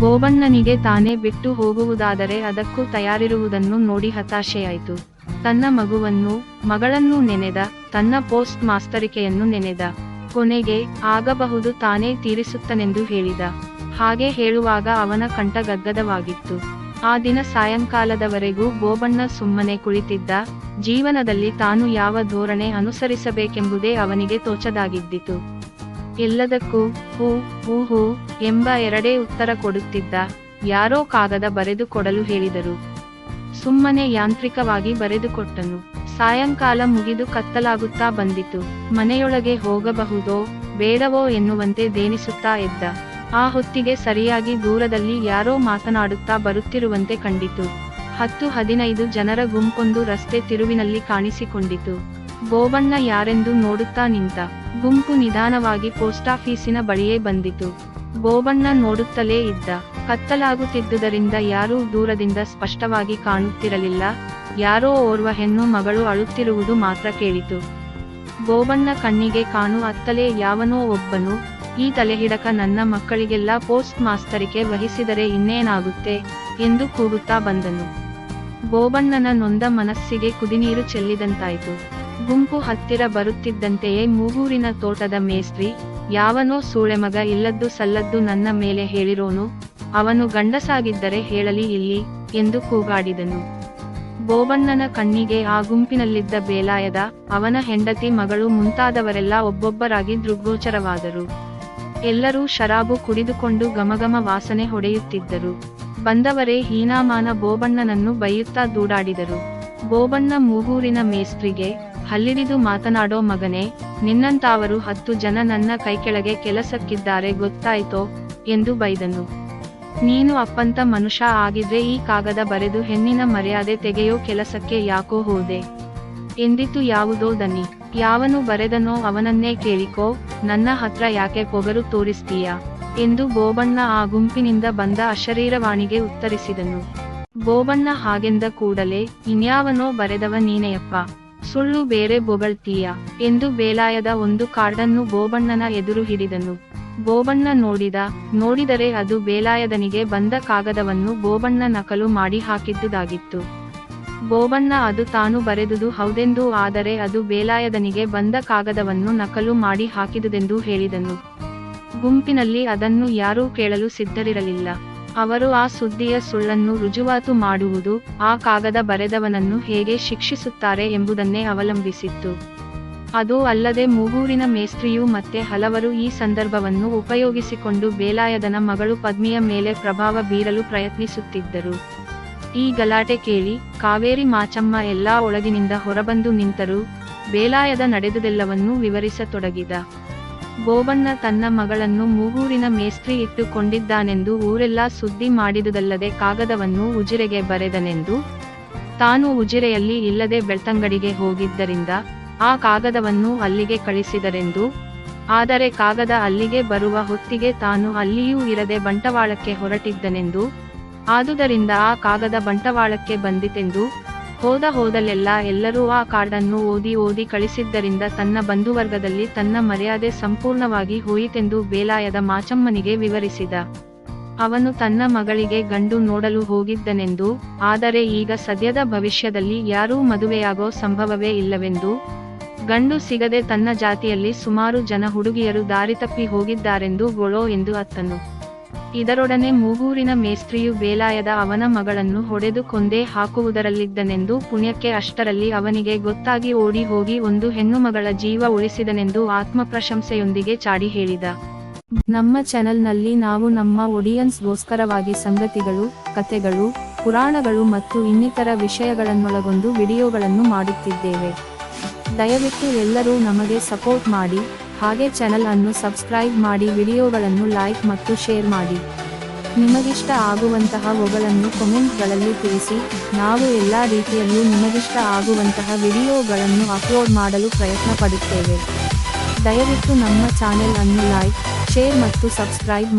ಬೋಬಣ್ಣನಿಗೆ ತಾನೇ ಬಿಟ್ಟು ಹೋಗುವುದಾದರೆ ಅದಕ್ಕೂ ತಯಾರಿರುವುದನ್ನು ನೋಡಿ ಹತಾಶೆಯಾಯಿತು. ತನ್ನ ಮಗುವನ್ನು, ಮಗಳನ್ನು ನೆನೆದ, ತನ್ನ ಪೋಸ್ಟ್ ಮಾಸ್ತರಿಕೆಯನ್ನು ನೆನೆದ. ಕೊನೆಗೆ ಆಗಬಹುದು ತಾನೇ ತೀರಿಸುತ್ತನೆಂದು ಹೇಳಿದ. ಹಾಗೆ ಹೇಳುವಾಗ ಅವನ ಕಂಠ ಗದ್ಗದವಾಗಿತ್ತು. ಆ ದಿನ ಸಾಯಂಕಾಲದವರೆಗೂ ಗೋಬಣ್ಣ ಸುಮ್ಮನೆ ಕುಳಿತಿದ್ದ. ಜೀವನದಲ್ಲಿ ತಾನು ಯಾವ ಧೋರಣೆ ಅನುಸರಿಸಬೇಕೆಂಬುದೇ ಅವನಿಗೆ ತೋಚದಾಗಿದ್ದಿತು. ಎಲ್ಲದಕ್ಕೂ ಹೂ ಹೂ ಹೂ ಎಂಬ ಎರಡೇ ಉತ್ತರ ಕೊಡುತ್ತಿದ್ದ ಯಾರೋ ಕಾಗದ ಬರೆದು ಕೊಡಲು ಹೇಳಿದರು. ಸುಮ್ಮನೆ ಯಾಂತ್ರಿಕವಾಗಿ ಬರೆದುಕೊಟ್ಟನು ಸಾಯಂಕಾಲ ಮುಗಿದು ಕತ್ತಲಾಗುತ್ತಾ ಬಂದಿತು. ಮನೆಯೊಳಗೆ ಹೋಗಬಹುದೋ, ಬೇಡವೋ ಎನ್ನುವಂತೆ ದೇನಿಸುತ್ತಾ ಎದ್ದ. ಆ ಹೊತ್ತಿಗೆ ಸರಿಯಾಗಿ ದೂರದಲ್ಲಿ ಯಾರೋ ಮಾತನಾಡುತ್ತಾ ಬರುತ್ತಿರುವಂತೆ ಕಂಡಿತು. ಹತ್ತು ಹದಿನೈದು ಜನರ ಗುಂಪೊಂದು ರಸ್ತೆ ತಿರುವಿನಲ್ಲಿ ಕಾಣಿಸಿಕೊಂಡಿತು. ಗೋವಣ್ಣ ಯಾರೆಂದು ನೋಡುತ್ತಾ ನಿಂತ. ಗುಂಪು ನಿಧಾನವಾಗಿ ಪೋಸ್ಟಾಫೀಸಿನ ಬಳಿಯೇ ಬಂದಿತು. ಗೋಬಣ್ಣ ನೋಡುತ್ತಲೇ ಇದ್ದ. ಕತ್ತಲಾಗುತ್ತಿದ್ದುದರಿಂದ ಯಾರೂ ದೂರದಿಂದ ಸ್ಪಷ್ಟವಾಗಿ ಕಾಣುತ್ತಿರಲಿಲ್ಲ. ಯಾರೋ ಓರ್ವ ಹೆಣ್ಣು ಮಗಳು ಅಳುತ್ತಿರುವುದು ಮಾತ್ರ ಕೇಳಿತು. ಗೋಬಣ್ಣ ಕಣ್ಣಿಗೆ ಕಾಣು ಅತ್ತಲೇ ಯಾವನೋ ಒಬ್ಬನು, ಈ ತಲೆಹಿಡಕ ನನ್ನ ಮಕ್ಕಳಿಗೆಲ್ಲ ಪೋಸ್ಟ್ ಮಾಸ್ತರಿಕೆ ವಹಿಸಿದರೆ ಇನ್ನೇನಾಗುತ್ತೆ? ಎಂದು ಕೂಗುತ್ತಾ ಬಂದನು. ಗೋಬಣ್ಣನ ನೊಂದ ಮನಸ್ಸಿಗೆ ಕುದಿನೀರು ಚೆಲ್ಲಿದಂತಾಯಿತು. ಗುಂಪು ಹತ್ತಿರ ಬರುತ್ತಿದ್ದಂತೆಯೇ ಮೂಗೂರಿನ ತೋಟದ ಮೇಸ್ತ್ರಿ, ಯಾವನೋ ಸೂಳೆಮಗ ಇಲ್ಲದ್ದು ಸಲ್ಲದ್ದು ನನ್ನ ಮೇಲೆ ಹೇಳಿರೋನು, ಅವನು ಗಂಡಸಾಗಿದ್ದರೆ ಹೇಳಲಿ ಇಲ್ಲಿ, ಎಂದು ಕೂಗಾಡಿದನು. ಬೋಬಣ್ಣನ ಕಣ್ಣಿಗೆ ಆ ಗುಂಪಿನಲ್ಲಿದ್ದ ಬೇಲಾಯದ, ಅವನ ಹೆಂಡತಿ ಮಗಳು ಮುಂತಾದವರೆಲ್ಲ ಒಬ್ಬೊಬ್ಬರಾಗಿ ದೃಗ್ಗೋಚರವಾದರು. ಎಲ್ಲರೂ ಶರಾಬು ಕುಡಿದುಕೊಂಡು ಗಮಗಮ ವಾಸನೆ ಹೊಡೆಯುತ್ತಿದ್ದರು. ಬಂದವರೇ ಹೀನಾಮಾನ ಬೋಬಣ್ಣನನ್ನು ಬೈಯುತ್ತಾ ದೂಡಾಡಿದರು. ಬೋಬಣ್ಣ ಮೂಗೂರಿನ ಮೇಸ್ತ್ರಿಗೆ ಹಲ್ಲಿಡಿದು ಮಾತನಾಡೋ ಮಗನೇ, ನಿನ್ನಂತಾವರು ಹತ್ತು ಜನ ನನ್ನ ಕೈಕೆಳಗೆ ಕೆಲಸಕ್ಕಿದ್ದಾರೆ ಗೊತ್ತಾಯ್ತೋ ಎಂದು ಬೈದನು. ನೀನು ಅಪ್ಪಂತ ಮನುಷ್ಯ ಆಗಿದ್ರೆ ಈ ಕಾಗದ ಬರೆದು ಹೆಣ್ಣಿನ ಮರ್ಯಾದೆ ತೆಗೆಯೋ ಕೆಲಸಕ್ಕೆ ಯಾಕೋ ಹೋದೆ? ಎಂದಿತು ಯಾವುದೋ ದನಿ, ಯಾವನು ಬರೆದನೋ ಅವನನ್ನೇ ಕೇಳಿಕೋ, ನನ್ನ ಹತ್ರ ಯಾಕೆ ಪೊಗರು ತೋರಿಸ್ತೀಯಾ? ಎಂದು ಬೋಬಣ್ಣ ಆ ಗುಂಪಿನಿಂದ ಬಂದ ಅಶರೀರವಾಣಿಗೆ ಉತ್ತರಿಸಿದನು. ಬೋಬಣ್ಣ ಹಾಗೆಂದ ಕೂಡಲೇ, ಇನ್ಯಾವನೋ ಬರೆದವ ನೀನೆಯಪ್ಪ. ಸುಳ್ಳು ಬೇರೆ ಬೊಗಳ್ತೀಯ? ಎಂದು ಬೇಲಾಯದ ಒಂದು ಕಾರ್ಡನ್ನು ಬೋಬಣ್ಣನ ಎದುರು ಹಿಡಿದನು. ಬೋಬಣ್ಣ ನೋಡಿದ, ನೋಡಿದರೆ ಅದು ಬೇಲಾಯದನಿಗೆ ಬಂದ ಕಾಗದವನ್ನು ಬೋಬಣ್ಣ ನಕಲು ಮಾಡಿ ಹಾಕಿದ್ದುದಾಗಿತ್ತು. ಬೋಬಣ್ಣ ಅದು ತಾನು ಬರೆದುದು ಹೌದೆಂದೂ, ಆದರೆ ಅದು ಬೇಲಾಯದನಿಗೆ ಬಂದ ಕಾಗದವನ್ನು ನಕಲು ಮಾಡಿ ಹಾಕಿದುದೆಂದು ಹೇಳಿದನು. ಗುಂಪಿನಲ್ಲಿ ಅದನ್ನು ಯಾರೂ ಕೇಳಲು ಸಿದ್ಧರಿರಲಿಲ್ಲ. ಅವರು ಆ ಸುದ್ದಿಯ ಸುಳ್ಳನ್ನು ರುಜುವಾತು ಮಾಡುವುದು, ಆ ಕಾಗದ ಬರೆದವನನ್ನು ಹೇಗೆ ಶಿಕ್ಷಿಸುತ್ತಾರೆ ಎಂಬುದನ್ನೇ ಅವಲಂಬಿಸಿತ್ತು. ಅದು ಅಲ್ಲದೆ ಮೂಗೂರಿನ ಮೇಸ್ತ್ರಿಯು ಮತ್ತೆ ಹಲವರು ಈ ಸಂದರ್ಭವನ್ನು ಉಪಯೋಗಿಸಿಕೊಂಡು ಬೇಲಾಯದನ ಮಗಳು ಪದ್ಮಿಯ ಮೇಲೆ ಪ್ರಭಾವ ಬೀರಲು ಪ್ರಯತ್ನಿಸುತ್ತಿದ್ದರು. ಈ ಗಲಾಟೆ ಕೇಳಿ, ಕಾವೇರಿ ಮಾಚಮ್ಮ ಎಲ್ಲಾ ಒಳಗಿನಿಂದ ಹೊರಬಂದು ನಿಂತರು, ಬೇಲಾಯದ ನಡೆದುದೆಲ್ಲವನ್ನೂ ವಿವರಿಸತೊಡಗಿದ. ಬೋಬಣ್ಣ ತನ್ನ ಮಗಳನ್ನು ಮೂಗೂರಿನ ಮೇಸ್ತ್ರಿ ಇಟ್ಟುಕೊಂಡಿದ್ದಾನೆಂದು ಊರೆಲ್ಲ ಸುದ್ದಿ ಮಾಡಿದುದಲ್ಲದೆ ಕಾಗದವನ್ನು ಉಜಿರೆಗೆ ಬರೆದನೆಂದು, ತಾನು ಉಜಿರೆಯಲ್ಲಿ ಇಲ್ಲದೆ ಬೆಳ್ತಂಗಡಿಗೆ ಹೋಗಿದ್ದರಿಂದ ಆ ಕಾಗದವನ್ನು ಅಲ್ಲಿಗೆ ಕಳಿಸಿದರೆಂದು, ಆದರೆ ಕಾಗದ ಅಲ್ಲಿಗೆ ಬರುವ ಹೊತ್ತಿಗೆ ತಾನು ಅಲ್ಲಿಯೂ ಇರದೆ ಬಂಟವಾಳಕ್ಕೆ ಹೊರಟಿದ್ದನೆಂದು, ಆದುದರಿಂದ ಆ ಕಾಗದ ಬಂಟವಾಳಕ್ಕೆ ಬಂದಿತೆಂದು ಹೋದ ಹೋದಲ್ಲೆಲ್ಲ ಎಲ್ಲರೂ ಆ ಕಾರ್ಡನ್ನು ಓದಿ ಓದಿ ಕಳಿಸಿದ್ದರಿಂದ ತನ್ನ ಬಂಧುವರ್ಗದಲ್ಲಿ ತನ್ನ ಮರ್ಯಾದೆ ಸಂಪೂರ್ಣವಾಗಿ ಹೋಯಿತೆಂದು ಬೇಲಾಯದ ಮಾಚಮ್ಮನಿಗೆ ವಿವರಿಸಿದ. ಅವನು ತನ್ನ ಮಗಳಿಗೆ ಗಂಡು ನೋಡಲು ಹೋಗಿದ್ದನೆಂದು, ಆದರೆ ಈಗ ಸದ್ಯದ ಭವಿಷ್ಯದಲ್ಲಿ ಯಾರೂ ಮದುವೆಯಾಗೋ ಸಂಭವವೇ ಇಲ್ಲವೆಂದು, ಗಂಡು ಸಿಗದೆ ತನ್ನ ಜಾತಿಯಲ್ಲಿ ಸುಮಾರು ಜನ ಹುಡುಗಿಯರು ದಾರಿ ತಪ್ಪಿ ಹೋಗಿದ್ದಾರೆಂದು ಗೊಳೋ ಎಂದು ಅತ್ತನು. ಇದರೊಡನೆ ಮೂಗೂರಿನ ಮೇಸ್ತ್ರಿಯು ಬೇಲಾಯದ ಅವನ ಮಗಳನ್ನು ಹೊಡೆದು ಕೊಂದೇ ಹಾಕುವುದರಲ್ಲಿದ್ದನೆಂದು ಪುಣ್ಯಕ್ಕೆ ಅಷ್ಟರಲ್ಲಿ ಅವನಿಗೆ ಗೊತ್ತಾಗಿ ಓಡಿ ಹೋಗಿ ಒಂದು ಹೆಣ್ಣು ಮಗಳ ಜೀವ ಉಳಿಸಿದನೆಂದು ಆತ್ಮಪ್ರಶಂಸೆಯೊಂದಿಗೆ ಚಾಡಿ ಹೇಳಿದ. ನಮ್ಮ ಚಾನೆಲ್ನಲ್ಲಿ ನಾವು ನಮ್ಮ ಒಡಿಯನ್ಸ್ಗೋಸ್ಕರವಾಗಿ ಸಂಗತಿಗಳು, ಕಥೆಗಳು, ಪುರಾಣಗಳು ಮತ್ತು ಇನ್ನಿತರ ವಿಷಯಗಳನ್ನೊಳಗೊಂಡು ವಿಡಿಯೋಗಳನ್ನು ಮಾಡುತ್ತಿದ್ದೇವೆ. ದಯವಿಟ್ಟು ಎಲ್ಲರೂ ನಮಗೆ ಸಪೋರ್ಟ್ ಮಾಡಿ. ಹಾಗೆ ಚಾನೆಲ್ ಅನ್ನು ಸಬ್ಸ್ಕ್ರೈಬ್ ಮಾಡಿ ವಿಡಿಯೋಗಳನ್ನು ಲೈಕ್ ಮತ್ತು ಶೇರ್ ಮಾಡಿ. ನಿಮಗಿಷ್ಟ ಆಗುವಂತಹ ಒಗಳನ್ನು ಕಮೆಂಟ್ಗಳಲ್ಲಿ ತಿಳಿಸಿ, ನಾವು ಎಲ್ಲ ರೀತಿಯಲ್ಲೂ ನಿಮಗಿಷ್ಟ ಆಗುವಂತಹ ವಿಡಿಯೋಗಳನ್ನು ಅಪ್ಲೋಡ್ ಮಾಡಲು ಪ್ರಯತ್ನ ಪಡುತ್ತೇವೆ ದಯವಿಟ್ಟು ನಮ್ಮ ಚಾನೆಲ್ ಅನ್ನು ಲೈಕ್ ಶೇರ್ ಮತ್ತು ಸಬ್ಸ್ಕ್ರೈಬ್